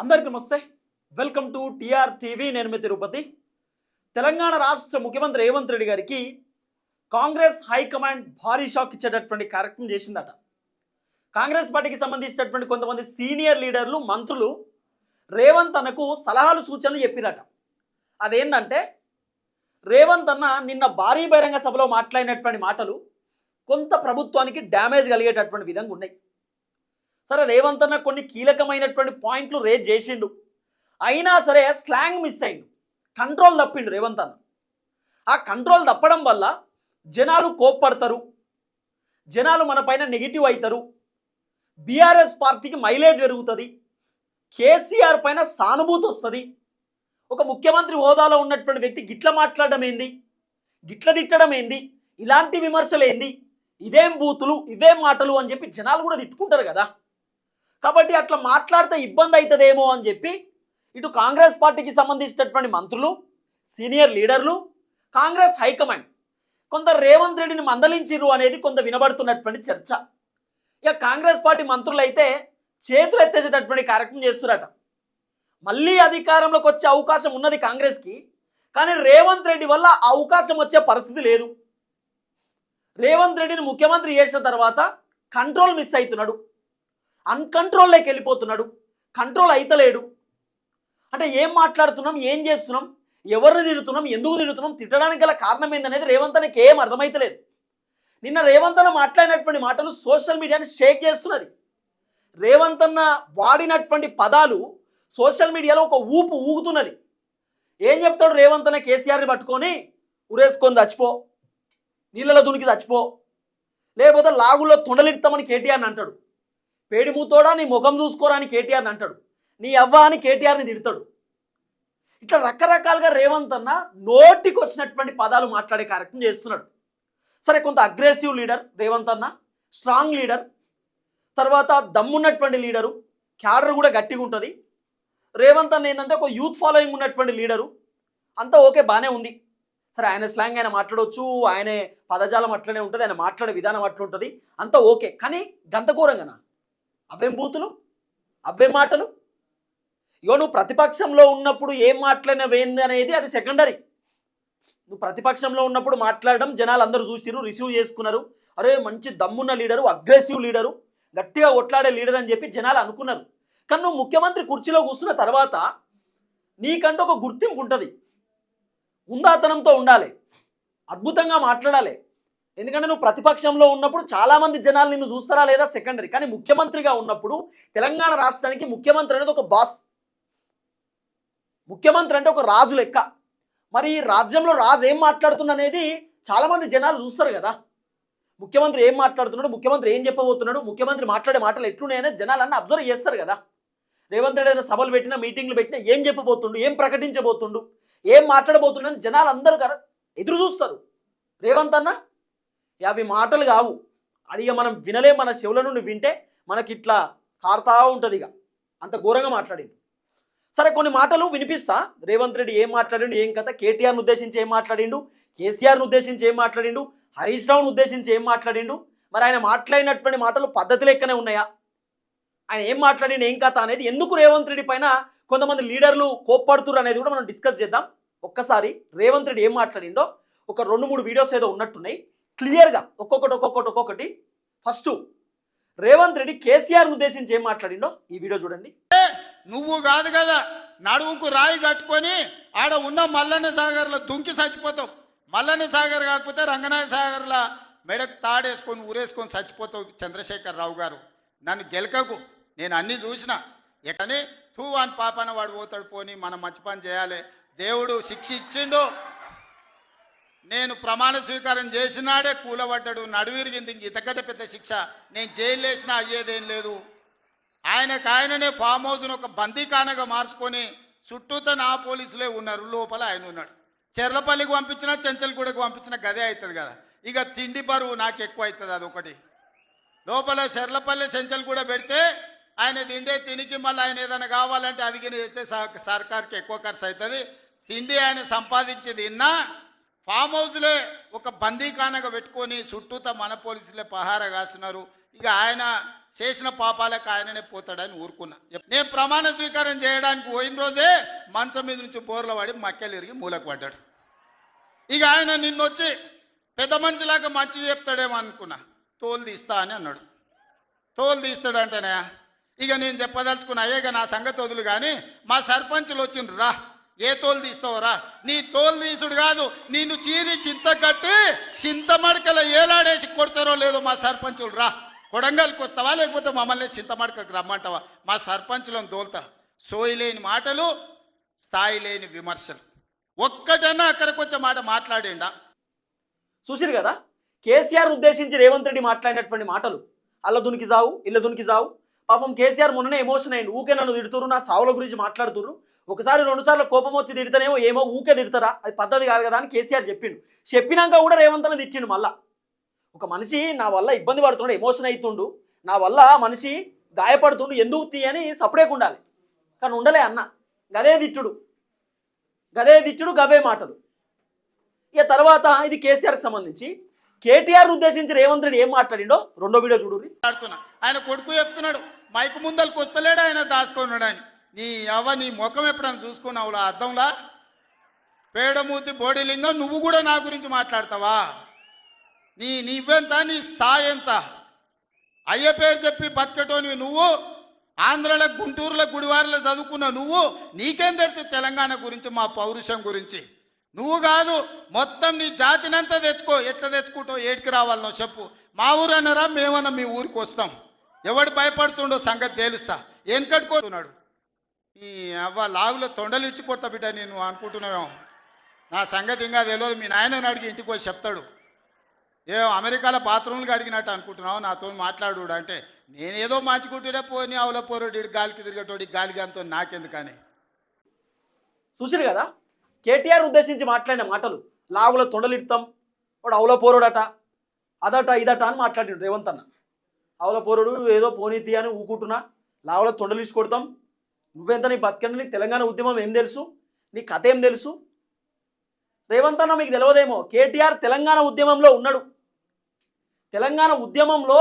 అందరికీ నమస్తే. Welcome to TR TV నేను మీ తిరుపతి. తెలంగాణ రాష్ట్ర ముఖ్యమంత్రి రేవంత్ రెడ్డి గారికి కాంగ్రెస్ హైకమాండ్ భారీ షాక్ ఇచ్చేటటువంటి కార్యక్రమం చేసిందట. కాంగ్రెస్ పార్టీకి సంబంధించినటువంటి కొంతమంది సీనియర్ లీడర్లు మంత్రులు రేవంత్ అన్నకు సలహాలు సూచనలు చెప్పిరట. అదేంటంటే రేవంత్ అన్న నిన్న భారీ బహిరంగ సభలో మాట్లాడినటువంటి మాటలు కొంత ప్రభుత్వానికి డ్యామేజ్ కలిగేటటువంటి విధంగా ఉన్నాయి. సరే రేవంత్ అన్న కొన్ని కీలకమైనటువంటి పాయింట్లు రేజ్ చేసిండు. అయినా సరే స్లాంగ్ మిస్ అయిండు. కంట్రోల్ తప్పిండు రేవంత్ అన్న. ఆ కంట్రోల్ తప్పడం వల్ల జనాలు కోప్పడతారు. జనాలు మన పైన నెగిటివ్ అవుతారు బీఆర్ఎస్ పార్టీకి మైలేజ్ పెరుగుతుంది. కేసీఆర్ పైన సానుభూతి వస్తుంది. ఒక ముఖ్యమంత్రి హోదాలో ఉన్నటువంటి వ్యక్తి గిట్ల మాట్లాడడం ఏంది? గిట్ల తిట్టడం ఏంది? ఇలాంటి విమర్శలు ఏంది? ఇదేం బూతులు? ఇవేం మాటలు? అని చెప్పి జనాలు కూడా తిట్టుకుంటారు కదా. కాబట్టి అట్లా మాట్లాడితే ఇబ్బంది అవుతుందేమో అని చెప్పి ఇటు కాంగ్రెస్ పార్టీకి సంబంధించినటువంటి మంత్రులు సీనియర్ లీడర్లు కాంగ్రెస్ హైకమాండ్ కొంత రేవంత్ రెడ్డిని మందలించిర్రు అనేది కొంత వినబడుతున్నటువంటి చర్చ. ఇక కాంగ్రెస్ పార్టీ మంత్రులు అయితే చేతులు ఎత్తేసేటటువంటి కార్యక్రమం చేస్తున్నారట మళ్ళీ అధికారంలోకి వచ్చే అవకాశం ఉన్నది కాంగ్రెస్కి కానీ రేవంత్ రెడ్డి వల్ల అవకాశం వచ్చే పరిస్థితి లేదు. రేవంత్ రెడ్డిని ముఖ్యమంత్రి చేసిన తర్వాత కంట్రోల్ మిస్ అవుతున్నాడు. అన్కంట్రోల్లోకి వెళ్ళిపోతున్నాడు. కంట్రోల్ అయితలేడు. అంటే ఏం మాట్లాడుతున్నాం? ఏం చేస్తున్నాం? ఎవరిని తిడుతున్నాం? ఎందుకు తిడుతున్నాం? తిట్టడానికి గల కారణం ఏందనేది రేవంత్ అనేకి ఏం అర్థమైతలేదు. నిన్న రేవంత్ అన్న మాట్లాడినటువంటి మాటలు సోషల్ మీడియాని షేక్ చేస్తున్నది. రేవంత్ అన్న వాడినటువంటి పదాలు సోషల్ మీడియాలో ఒక ఊపు ఊగుతున్నది. ఏం చెప్తాడు రేవంత్ అన్న కేసీఆర్ని పట్టుకొని? ఉరేసుకొని చచ్చిపో. నీళ్ళలో దునికి చచ్చిపో. లేకపోతే లాగుల్లో తొండలిడతామని కేటీఆర్ని అంటాడు. పేడి మూతోడా నీ ముఖం చూసుకోరా అని కేటీఆర్ని అంటాడు. నీ అవ్వ అని కేటీఆర్ని తిడతాడు. ఇట్లా రకరకాలుగా రేవంత్ అన్న నోటికి వచ్చినటువంటి పదాలు మాట్లాడే కార్యక్రమం చేస్తున్నాడు. సరే కొంత అగ్రెసివ్ లీడర్ రేవంత్ అన్న స్ట్రాంగ్ లీడర్ తర్వాత దమ్మున్నటువంటి లీడరు క్యాడర్ కూడా గట్టిగా ఉంటుంది. రేవంత్ అన్న ఏంటంటే ఒక యూత్ ఫాలోయింగ్ ఉన్నటువంటి లీడరు అంతా ఓకే బాగానే ఉంది. సరే ఆయన స్లాంగ్ ఆయన మాట్లాడవచ్చు ఆయన పదజాలం అట్లనే ఉంటుంది ఆయన మాట్లాడే విధానం అట్లుంటుంది అంతా ఓకే. కానీ గంతఘోరంగానా అవేం బూతులు అవే మాటలు. ఇగో నువ్వు ప్రతిపక్షంలో ఉన్నప్పుడు ఏం మాట్లాడినవేంది అనేది అది సెకండరీ నువ్వు ప్రతిపక్షంలో ఉన్నప్పుడు మాట్లాడడం జనాలు అందరూ చూసిరు రిసీవ్ చేసుకున్నారు. అరే మంచి దమ్మున్న లీడరు అగ్రెసివ్ లీడరు గట్టిగా కొట్లాడే లీడర్ అని చెప్పి జనాలు అనుకున్నారు. కానీ నువ్వు ముఖ్యమంత్రి కుర్చీలో కూర్చున్న తర్వాత నీకంటూ ఒక గుర్తింపు ఉంటుంది. ఉందాతనంతో ఉండాలి. అద్భుతంగా మాట్లాడాలి. ఎందుకంటే నువ్వు ప్రతిపక్షంలో ఉన్నప్పుడు చాలామంది జనాలు నిన్ను చూస్తారా లేదా సెకండరీ? కానీ ముఖ్యమంత్రిగా ఉన్నప్పుడు తెలంగాణ రాష్ట్రానికి ముఖ్యమంత్రి అనేది ఒక బాస్. ముఖ్యమంత్రి అంటే ఒక రాజు లెక్క. మరి ఈ రాజ్యంలో రాజు ఏం మాట్లాడుతున్న అనేది చాలామంది జనాలు చూస్తారు కదా. ముఖ్యమంత్రి ఏం మాట్లాడుతున్నాడు? ముఖ్యమంత్రి ఏం చెప్పబోతున్నాడు? ముఖ్యమంత్రి మాట్లాడే మాటలు ఎట్లున్నాయని జనాలన్నీ అబ్జర్వ్ చేస్తారు కదా. రేవంత్ రెడ్డి ఏదైనా సభలు పెట్టినా మీటింగ్లు పెట్టినా ఏం చెప్పబోతుండు? ఏం ప్రకటించబోతుండు? ఏం మాట్లాడబోతుండని జనాలు అందరూ కదా ఎదురు చూస్తారు. రేవంత్ అన్న అవి మాటలు కావు. అది ఇక మనం వినలే మన చెవుల నుండి వింటే మనకి ఇట్లా కారుతా ఉంటుంది ఇక. అంత ఘోరంగా మాట్లాడిండు. సరే కొన్ని మాటలు వినిపిస్తా. రేవంత్ రెడ్డి ఏం మాట్లాడిండు ఏం కథ? కేటీఆర్ను ఉద్దేశించి ఏం మాట్లాడిండు? కేసీఆర్ను ఉద్దేశించి ఏం మాట్లాడిండు? హరీష్ రావును ఉద్దేశించి ఏం మాట్లాడిండు? మరి ఆయన మాట్లాడినటువంటి మాటలు పద్ధతి లెక్కనే ఉన్నాయా? ఆయన ఏం మాట్లాడిండు ఏం కథ అనేది ఎందుకు రేవంత్ రెడ్డి పైన కొంతమంది లీడర్లు కోప్పడుతురు అనేది కూడా మనం డిస్కస్ చేద్దాం. ఒక్కసారి రేవంత్ రెడ్డి ఏం మాట్లాడిండో ఒక రెండు మూడు వీడియోస్ ఏదో ఉన్నట్టున్నాయి. క్లియర్గా ఒక్కొక్కటి ఒక్కొక్కటి ఒక్కొక్కటి. ఫస్ట్ రేవంత్ రెడ్డి కేసీఆర్ ఉద్దేశించి ఏం మాట్లాడిండో ఈ వీడియో చూడండి. నువ్వు కాదు కదా నడుముకు రాయి కట్టుకొని ఆడ ఉన్న మల్లన్న సాగర్లో దుంకి చచ్చిపోతావు. మల్లన్న సాగర్ కాకపోతే రంగనాయ సాగర్లో మెడకు తాడేసుకొని ఊరేసుకొని చచ్చిపోతావు చంద్రశేఖర్ రావు గారు. నన్ను గెలకకు నేను అన్ని చూసిన. ఎక్కని తూ అని పాపన వాడు పోతాడు పోని మనం మంచి పని చేయాలి. దేవుడు శిక్ష ఇచ్చిండు నేను ప్రమాణ స్వీకారం చేసినాడే కూలబడ్డాడు నడువిరిగింది. ఇంక పెద్ద శిక్ష నేను జైలేసిన అయ్యేదేం లేదు. ఆయనకు ఆయననే ఫామ్ హౌస్ను ఒక బందీకానగా మార్చుకొని చుట్టూతో నా పోలీసులే ఉన్నారు. లోపల ఆయన ఉన్నాడు. చెర్లపల్లికి పంపించినా చెంచల్గూడకు పంపించిన గదే అవుతుంది కదా. ఇక తిండి బరువు నాకు ఎక్కువ అవుతుంది అదొకటి. లోపల చెర్లపల్లి చెంచల్గూడ పెడితే ఆయన తిండే తినికి మళ్ళీ ఆయన ఏదైనా కావాలంటే అది చేస్తే సర్కార్కి ఎక్కువ ఖర్చు అవుతుంది. తిండి ఆయన సంపాదించి తిన్నా ఫామ్ హౌస్లే ఒక బందీఖానగా పెట్టుకొని చుట్టూతా మన పోలీసులే పహారా కాస్తున్నారు. ఇక ఆయన చేసిన పాపాలకు ఆయననే పోతాడని ఊరుకున్నా. నేను ప్రమాణ స్వీకారం చేయడానికి పోయిన రోజే మంచం మీద నుంచి బోర్ల పడి మక్కెలు ఇరిగి మూలకు పడ్డాడు. ఇక ఆయన నిన్నొచ్చి పెద్ద మనిషిలాగా మంచి చెప్తాడేమో అనుకున్నా. తోలు తీస్తా అని అన్నాడు. తోలు తీస్తాడంటేనే ఇక నేను చెప్పదలుచుకున్నా అయ్యేగా నా సంగతి వదులు కానీ మా సర్పంచులు వచ్చిండ్రు రా. ఏ తోలు తీస్తావరా? నీ తోలు తీసుడు కాదు నిన్ను చీరి చింత కట్టి చింత మడకల ఏలాడేసి కొడతారో లేదో మా సర్పంచులు రా. కొడంగల్కి వస్తావా లేకపోతే మమ్మల్ని చింత మడకకు రమ్మంటావా? మా సర్పంచులను తోలుతా. సోయి లేని మాటలు స్థాయి లేని విమర్శలు. ఒక్కటన్నా అక్కడికి వచ్చే మాట మాట్లాడేండా చూసిరు కదా? కేసీఆర్ ఉద్దేశించి రేవంత్ రెడ్డి మాట్లాడినటువంటి మాటలు. అల్ల దునికి జావు ఇల్ల దునికి జావు. పాపం కేసీఆర్ మొన్ననే ఎమోషన్ అయ్యింది ఊకే నన్ను తిడుతురు నా సావుల గురించి మాట్లాడుతుర్రు. ఒకసారి రెండు సార్లు కోపం వచ్చి తిడితేనేమో ఏమో ఊకే తిడతారా? అది పద్ధతి కాదు కదా అని కేసీఆర్ చెప్పిండు. చెప్పినాక కూడా రేవంత్ అన్న తిట్టిండు మళ్ళా. ఒక మనిషి నా వల్ల ఇబ్బంది పడుతుండు ఎమోషన్ అవుతుండు నా వల్ల మనిషి గాయపడుతుండు ఎందుకు తీ అని సపరేట్ ఉండాలి. కానీ ఉండలే అన్న. గదే దిట్టుడు గదే దిట్టుడు గవే మాటలు. ఇక తర్వాత ఇది కేసీఆర్కి సంబంధించి కేటీఆర్ ఉద్దేశించి రేవంత్ రెడ్డి ఏం మాట్లాడిండో రెండో వీడియో చూడు ఆయన కొడుకు చెప్తున్నాడు మైకు ముందలకు వస్తలేడు ఆయన దాచుకున్నాడు అని నీ అవ్వ నీ ముఖం ఎప్పుడైనా చూసుకున్నావులా అర్థంలా పేడమూతి బోడిలింగం నువ్వు కూడా నా గురించి మాట్లాడతావా? నీ నీవెంత నీ స్థాయి ఎంత? అయ్య పేరు చెప్పి బతికటోనివి నువ్వు? ఆంధ్రలో గుంటూరులో గుడివారిలో చదువుకున్న నువ్వు? నీకేం తెలుసు తెలంగాణ గురించి మా పౌరుషం గురించి? నువ్వు కాదు మొత్తం నీ జాతినంతా తెచ్చుకో. ఎట్లా తెచ్చుకుంటావు ఏడికి రావాలనో చెప్పు. మా ఊరు అన్నారా మేమన్నా మీ ఊరికి వస్తాం. ఎవడు భయపడుతుండో సంగతి తేలుస్తా. ఏం కట్టుకోతున్నాడు ఈ అవ్వ లాగులో తొండలు ఇచ్చిపోతా బిడ్డ నేను అనుకుంటున్నావేమో. నా సంగతి ఇంకా తెలియదు. మీ నాయనని అడిగి ఇంటికి పోయి చెప్తాడు. ఏ అమెరికాలో బాత్రూమ్లు అడిగినట్టు అనుకుంటున్నావు నాతో మాట్లాడు అంటే. నేనేదో మంచుకుంటూనే పోని అవల పోరోడి గాలికి తిరిగేటోడి గాలికి అంతో నాకెందుకని. చూసిరు కదా? కేటీఆర్ ఉద్దేశించి మాట్లాడిన మాటలు. లావుల తొండలిడతాం వాడు అవుల పోరుడట అదట ఇదట అని మాట్లాడిండు రేవంత్ అన్న. అవుల పోరుడు ఏదో పోనీతి అని ఊకుంటున్నా లావుల తొండలిచ్చి కొడతాం. నువ్వెంత నీ బతకండి నీ తెలంగాణ ఉద్యమం ఏం తెలుసు? నీ కథ ఏం తెలుసు? రేవంత్ అన్న మీకు తెలియదేమో కేటీఆర్ తెలంగాణ ఉద్యమంలో ఉన్నాడు. తెలంగాణ ఉద్యమంలో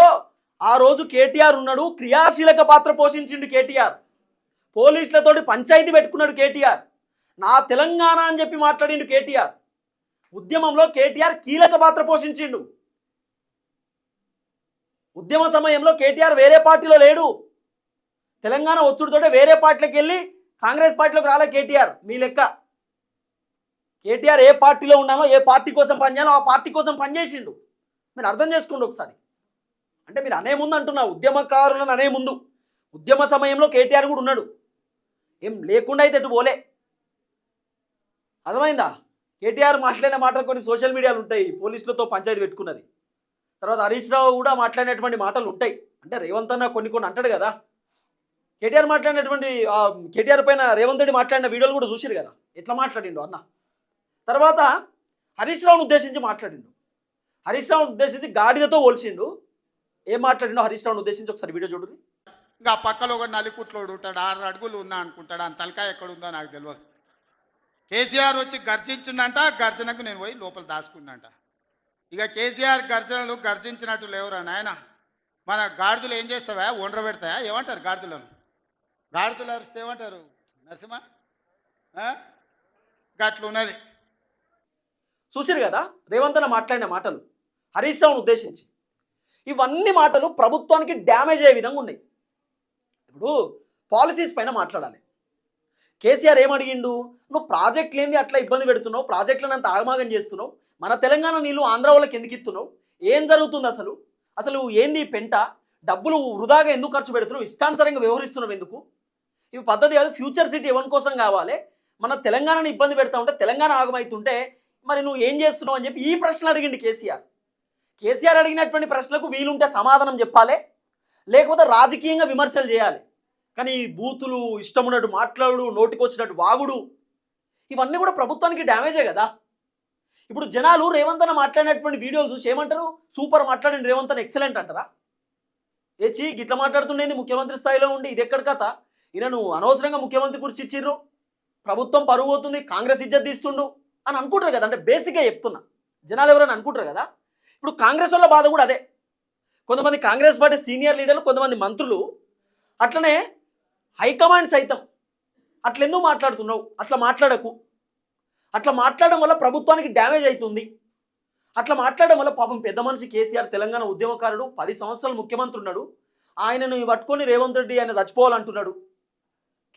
ఆ రోజు కేటీఆర్ ఉన్నాడు క్రియాశీలక పాత్ర పోషించిండు కేటీఆర్. పోలీసులతోటి పంచాయతీ పెట్టుకున్నాడు కేటీఆర్. నా తెలంగాణ అని చెప్పి మాట్లాడిండు కేటీఆర్. ఉద్యమంలో కేటీఆర్ కీలక పాత్ర పోషించిండు. ఉద్యమ సమయంలో కేటీఆర్ వేరే పార్టీలో లేడు. తెలంగాణ ఒత్తుడితోటే వేరే పార్టీలోకి వెళ్ళి కాంగ్రెస్ పార్టీలోకి రాలే కేటీఆర్ మీ లెక్క. కేటీఆర్ ఏ పార్టీలో ఉన్నానో ఏ పార్టీ కోసం పనిచేయాలో ఆ పార్టీ కోసం పనిచేసిండు. మీరు అర్థం చేసుకోండి ఒకసారి. అంటే మీరు అనే ముందు అంటున్నా ఉద్యమకారులను అనే ముందు. ఉద్యమ సమయంలో కేటీఆర్ కూడా ఉన్నాడు. ఏం లేకుండా అయితే ఎటు పోలే. అర్థమైందా? కేటీఆర్ మాట్లాడిన మాటలు కొన్ని సోషల్ మీడియాలు ఉంటాయి పోలీసులతో పంచాయతీ పెట్టుకున్నది. తర్వాత హరీష్ రావు కూడా మాట్లాడినటువంటి మాటలు ఉంటాయి. అంటే రేవంత్ అన్న కొన్ని కొన్ని అంటాడు కదా. కేటీఆర్ మాట్లాడినటువంటి కేటీఆర్ పైన రేవంత్ రెడ్డి మాట్లాడిన వీడియోలు కూడా చూసిరు కదా. ఎట్లా మాట్లాడిండు అన్న? తర్వాత హరీష్ రావును ఉద్దేశించి మాట్లాడిండు. హరీష్ రావును ఉద్దేశించి గాడిదతో పోల్చిండు. ఏం మాట్లాడిండో హరీష్ రావును ఉద్దేశించి ఒకసారి వీడియో చూడండి ఇంకా పక్కలో ఒక నలికుట్లోడు ఉంటాడు ఆరు అడుగులు ఉన్నా అనుకుంటాడు ఆ తలకాయ ఎక్కడ ఉందో నాకు తెలియదు. కేసీఆర్ వచ్చి గర్జించిండంట గర్జనకు నేను పోయి లోపల దాచుకున్నంట. ఇక కేసీఆర్ గర్జనలు గర్జించినట్టు లేవురా నాయన. మన గాడిదలు ఏం చేస్తావా? ఒండ్ర పెడతాయా? ఏమంటారు గాడిదలను? గాడిదలు అరిస్తే ఏమంటారు? నరసింహ? ఆ? గట్లున్నది. చూసిరు కదా రేవంత్ అన్న మాట్లాడిన మాటలు. హరీష్ రావును ఉద్దేశించి. ఇవన్నీ మాటలు ప్రభుత్వానికి డ్యామేజ్ అయ్యే విధంగా ఉన్నాయి. ఇప్పుడు పాలసీస్ పైన మాట్లాడాలి. కేసీఆర్ ఏం అడిగిండు నువ్వు ప్రాజెక్ట్ లేని అట్లా ఇబ్బంది పెడుతున్నావు ప్రాజెక్టులను అంత ఆగమాగం చేస్తున్నావు మన తెలంగాణ నీళ్ళు ఆంధ్ర వాళ్ళకి ఎందుకు ఇస్తున్నావు? ఏం జరుగుతుంది అసలు? అసలు ఏంది పెంట? డబ్బులు వృధాగా ఎందుకు ఖర్చు పెడుతున్నావు? ఇష్టానుసారంగా వ్యవహరిస్తున్నావు ఎందుకు? ఇవి పద్ధతి కాదు ఫ్యూచర్ సిటీ ఎవరి కోసం కావాలి? మన తెలంగాణని ఇబ్బంది పెడతా ఉంటే తెలంగాణ ఆగమవుతుంటే మరి నువ్వు ఏం చేస్తున్నావు అని చెప్పి ఈ ప్రశ్న అడిగిండు కేసీఆర్. కేసీఆర్ అడిగినటువంటి ప్రశ్నలకు వీలుంటే సమాధానం చెప్పాలి లేకపోతే రాజకీయంగా విమర్శలు చేయాలి. కానీ బూతులు ఇష్టం ఉన్నట్టు మాట్లాడు నోటికొచ్చినట్టు వాగుడు ఇవన్నీ కూడా ప్రభుత్వానికి డ్యామేజే కదా. ఇప్పుడు జనాలు రేవంత్ అన్న మాట్లాడినటువంటి వీడియోలు చూసి ఏమంటారు? సూపర్ మాట్లాడండి రేవంత్ అన్న ఎక్సలెంట్ అంటారా? ఏ చీ గిట్ల మాట్లాడుతుండేది ముఖ్యమంత్రి స్థాయిలో ఉండి ఇది ఎక్కడ కథ ఈయనను అనవసరంగా ముఖ్యమంత్రి గురించి ఇచ్చిర్రు. ప్రభుత్వం పరుగు అవుతుంది కాంగ్రెస్ ఇజ్జత్ తీస్తుండు అని అనుకుంటారు కదా. అంటే బేసిక్గా చెప్తున్నా. జనాలు ఎవరైనా అనుకుంటారు కదా? ఇప్పుడు కాంగ్రెస్ వాళ్ళ బాధ కూడా అదే. కొంతమంది కాంగ్రెస్ పార్టీ సీనియర్ లీడర్లు కొంతమంది మంత్రులు అట్లనే హైకమాండ్ సైతం అట్లెందుకు మాట్లాడుతున్నావు? అట్లా మాట్లాడకు. అట్లా మాట్లాడడం వల్ల ప్రభుత్వానికి డ్యామేజ్ అవుతుంది అట్లా మాట్లాడడం వల్ల పాపం పెద్ద మనిషి కేసీఆర్ తెలంగాణ ఉద్యమకారుడు పది సంవత్సరాలు ముఖ్యమంత్రి ఉన్నాడు. ఆయనను పట్టుకొని రేవంత్ రెడ్డి ఆయన చచ్చిపోవాలంటున్నాడు.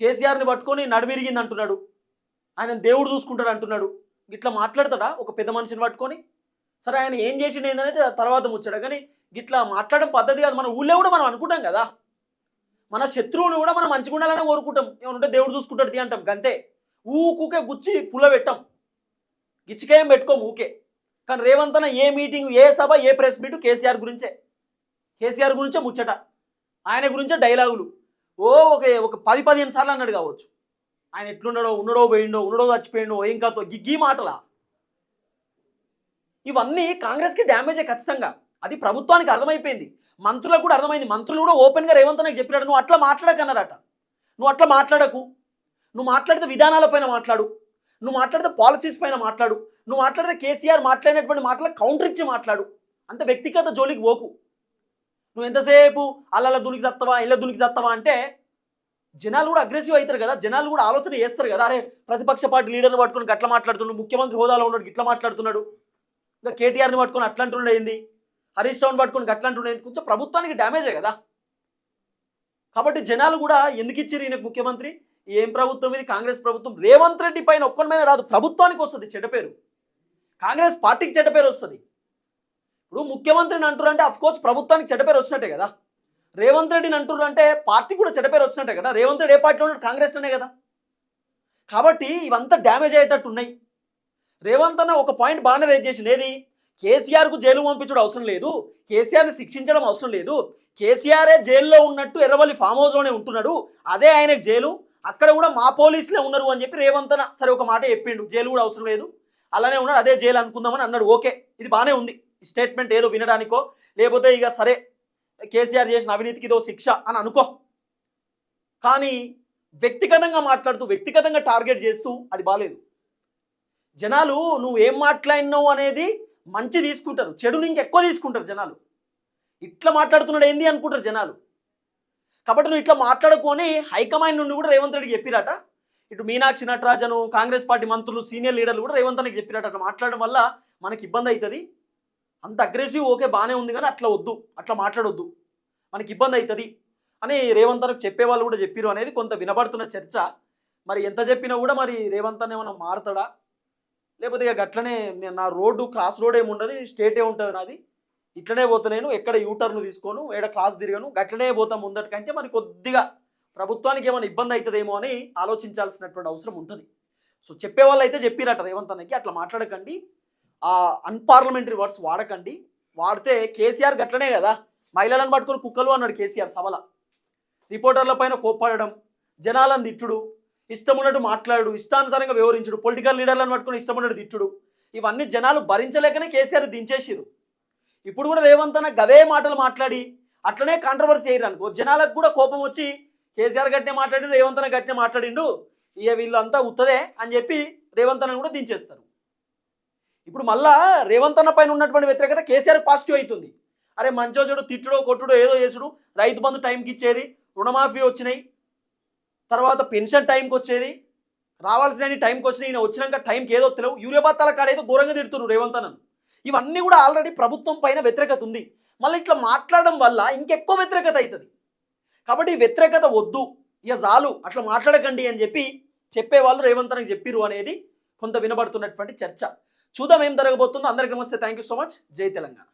కేసీఆర్ని పట్టుకొని నడివిరిగింది అంటున్నాడు ఆయన దేవుడు చూసుకుంటాడు అంటున్నాడు ఇట్లా మాట్లాడతాడా ఒక పెద్ద మనిషిని పట్టుకొని? సరే ఆయన ఏం చేసిండు ఏందనేది తర్వాత ముచ్చాడు కానీ గిట్లా మాట్లాడడం పద్ధతి కాదు. మన ఊళ్ళో కూడా మనం అనుకుంటాం కదా. మన శత్రువుని కూడా మనం మంచిగా ఉండాలని కోరుకుంటాం. ఏమంటే దేవుడు చూసుకుంటాడు తీ అంటాం. అంతే ఊకుకే గుచ్చి పుల్ల పెట్టాం. గిచ్చికేం పెట్టుకోం ఊకే. కానీ రేవంత్ అన్న ఏ మీటింగ్ ఏ సభ ఏ ప్రెస్ మీట్ కేసీఆర్ గురించే. కేసీఆర్ గురించే ముచ్చట. ఆయన గురించే డైలాగులు. ఓ ఒక ఒక పది పదిహేను సార్లు అన్నాడు కావచ్చు. ఆయన ఎట్లున్నాడో ఉన్నడో పోయిండో ఉన్నడో చచ్చిపోయిండో ఏం కాతో గిగ్గి మాటలా. ఇవన్నీ కాంగ్రెస్కి డ్యామేజే ఖచ్చితంగా. అది ప్రభుత్వానికి అర్థమైపోయింది. మంత్రులకు కూడా అర్థమైంది. మంత్రులు కూడా ఓపెన్గా రేవంత్ నాకు చెప్పినాడు. నువ్వు అట్లా మాట్లాడకన్నారట. నువ్వు అట్లా మాట్లాడకు. నువ్వు మాట్లాడితే విధానాలపైన మాట్లాడు. నువ్వు మాట్లాడితే పాలసీస్ పైన మాట్లాడు. నువ్వు మాట్లాడితే కేసీఆర్ మాట్లాడినటువంటి మాటలకు కౌంటర్ ఇచ్చి మాట్లాడు. అంత వ్యక్తిగత జోలికి ఓపు నువ్వు ఎంతసేపు అల్లల దునికి చత్తవా ఇళ్ళ దునికి చత్తవా అంటే జనాలు కూడా అగ్రెసివ్ అవుతారు కదా. జనాలు కూడా ఆలోచన చేస్తారు కదా. అరే ప్రతిపక్ష పార్టీ లీడర్ని పట్టుకొని గట్ల మాట్లాడుతున్నాడు. ముఖ్యమంత్రి హోదాలో ఉన్నాడు ఇట్లా మాట్లాడుతున్నాడు. ఇంకా కేటీఆర్ని పట్టుకొని అట్లా ఉండేది హరీష్ రావుని పట్టుకొని గట్ల అంటుండే కొంచెం ప్రభుత్వానికి డ్యామేజే కదా. కాబట్టి జనాలు కూడా ఎందుకు ఇచ్చారు ఈయనకు ముఖ్యమంత్రి? ఏం ప్రభుత్వం ఇది? కాంగ్రెస్ ప్రభుత్వం. రేవంత్ రెడ్డి పైన ఒక్కరి మీద రాదు. ప్రభుత్వానికి వస్తుంది చెడ్డ పేరు. కాంగ్రెస్ పార్టీకి చెడ్డ పేరు వస్తుంది. ఇప్పుడు ముఖ్యమంత్రిని అంటున్నారు అంటే కోర్స్ ప్రభుత్వానికి చెడ్డ పేరు వచ్చినట్టే కదా. రేవంత్ రెడ్డిని అంటున్నారు అంటే పార్టీ కూడా చెడ్డ పేరు వచ్చినట్టే కదా. రేవంత్ రెడ్డి ఏ పార్టీలో ఉన్నాడు? కాంగ్రెస్లోనే కదా. కాబట్టి ఇవంతా డ్యామేజ్ అయ్యేటట్టు ఉన్నాయి. రేవంత్ అన్న ఒక పాయింట్ బాగానే రేజ్ చేసింది ఏది? కేసీఆర్కు జైలు పంపించడం అవసరం లేదు. కేసీఆర్ని శిక్షించడం అవసరం లేదు. కేసీఆరే జైల్లో ఉన్నట్టు ఎర్రవల్లి ఫామ్ హౌస్లోనే ఉంటున్నాడు. అదే ఆయనకు జైలు. అక్కడ కూడా మా పోలీసులే ఉన్నారు అని చెప్పి రేవంత్ సరే ఒక మాట చెప్పిండు. జైలు కూడా అవసరం లేదు. అలానే ఉన్నాడు. అదే జైలు అనుకుందామని అన్నాడు. ఓకే. ఇది బాగానే ఉంది. స్టేట్మెంట్ ఏదో వినడానికో లేకపోతే ఇక సరే కేసీఆర్ చేసిన అవినీతికి ఇదో శిక్ష అని అనుకో. కానీ వ్యక్తిగతంగా మాట్లాడుతూ వ్యక్తిగతంగా టార్గెట్ చేస్తూ అది బాగాలేదు జనాలు నువ్వు ఏం మాట్లాడినావు అనేది మంచి తీసుకుంటారు చెడుని ఇంకెక్కువ తీసుకుంటారు జనాలు. ఇట్లా మాట్లాడుతున్నాడు ఏంది అనుకుంటారు జనాలు. కాబట్టి నువ్వు ఇట్లా మాట్లాడుకొని హైకమాండ్ నుండి కూడా రేవంత్ రెడ్డికి చెప్పిరాట. ఇటు మీనాక్షి నటరాజను కాంగ్రెస్ పార్టీ మంత్రులు సీనియర్ లీడర్లు కూడా రేవంత్ రెడ్డికి చెప్పిరట. అట్లా మాట్లాడడం వల్ల మనకి ఇబ్బంది అవుతుంది. అంత అగ్రెసివ్ ఓకే బాగానే ఉంది కానీ అట్లా వద్దు అట్లా మాట్లాడొద్దు. మనకి ఇబ్బంది అవుతుంది అని రేవంత్ అన్నకు చెప్పేవాళ్ళు కూడా చెప్పిరు అనేది కొంత వినబడుతున్న చర్చ. మరి ఎంత చెప్పినా కూడా మరి రేవంత్ అన్న ఏమైనా మారుతాడా? లేకపోతే ఇక గట్లనే నా రోడ్డు క్రాస్ రోడ్ ఏమి ఉండదు స్టేటే ఉంటుంది నాది. ఇట్లనే పోతా నేను ఎక్కడ యూటర్న్ తీసుకోను ఎక్కడ క్లాస్ తిరగను గట్లనే పోతా ముందటికంటే మరి కొద్దిగా ప్రభుత్వానికి ఏమైనా ఇబ్బంది అవుతుందేమో అని ఆలోచించాల్సినటువంటి అవసరం ఉంటుంది. సో చెప్పేవాళ్ళు అయితే చెప్పిరట రేవంత్ అన్నకి అట్లా మాట్లాడకండి. ఆ అన్పార్లమెంటరీ వర్డ్స్ వాడకండి. వాడితే కేసీఆర్ గట్లనే కదా మహిళలను పట్టుకొని కుక్కలు అన్నాడు కేసీఆర్ సభల. రిపోర్టర్ల పైన కోప్పడడం జనాలను తిట్టుడు ఇష్టం ఉన్నట్టు మాట్లాడు ఇష్టానుసారంగా వివరించుడు పొలిటికల్ లీడర్లను పట్టుకుని ఇష్టం ఉన్నట్టు తిట్టుడు. ఇవన్నీ జనాలు భరించలేకనే కేసీఆర్ దించేసిరు ఇప్పుడు కూడా రేవంత్ అన్న గవే మాటలు మాట్లాడి అట్లనే కాంట్రవర్సీ అయ్యారు అనుకో. జనాలకు కూడా కోపం వచ్చి కేసీఆర్ గట్టినే మాట్లాడి రేవంత్ అన్న గట్టినే మాట్లాడిండు ఇక వీళ్ళంతా ఉత్తదే అని చెప్పి రేవంత్ అన్న కూడా దించేస్తారు. ఇప్పుడు మళ్ళా రేవంత్ అన్న పైన ఉన్నటువంటి వ్యతిరేకత కేసీఆర్ పాజిటివ్ అవుతుంది అరే మంచో చెడు తిట్టుడో కొట్టుడో ఏదో చేసుడు రైతు బంధు టైంకి ఇచ్చేది రుణమాఫీ వచ్చినాయి తర్వాత పెన్షన్ టైంకి వచ్చేది. రావాల్సిన టైంకి వచ్చిన ఈయన వచ్చినాక టైంకి ఏదో తెలియవు యూరియా బత్తాల కాడేదో ఘోరంగా తిడుతున్నారు రేవంత్ అన్నను. ఇవన్నీ కూడా ఆల్రెడీ ప్రభుత్వం పైన వ్యతిరేకత ఉంది. మళ్ళీ ఇట్లా మాట్లాడడం వల్ల ఇంకెక్కువ వ్యతిరేకత అవుతుంది కాబట్టి ఈ వ్యతిరేకత వద్దు. ఇక చాలు. అట్లా మాట్లాడకండి అని చెప్పి చెప్పేవాళ్ళు రేవంత్ అన్నకి చెప్పిరు అనేది కొంత వినబడుతున్నటువంటి చర్చ. చూద్దాం ఏం జరగబోతుందో. అందరికీ నమస్తే. థ్యాంక్ యూ సో మచ్ జై తెలంగాణ.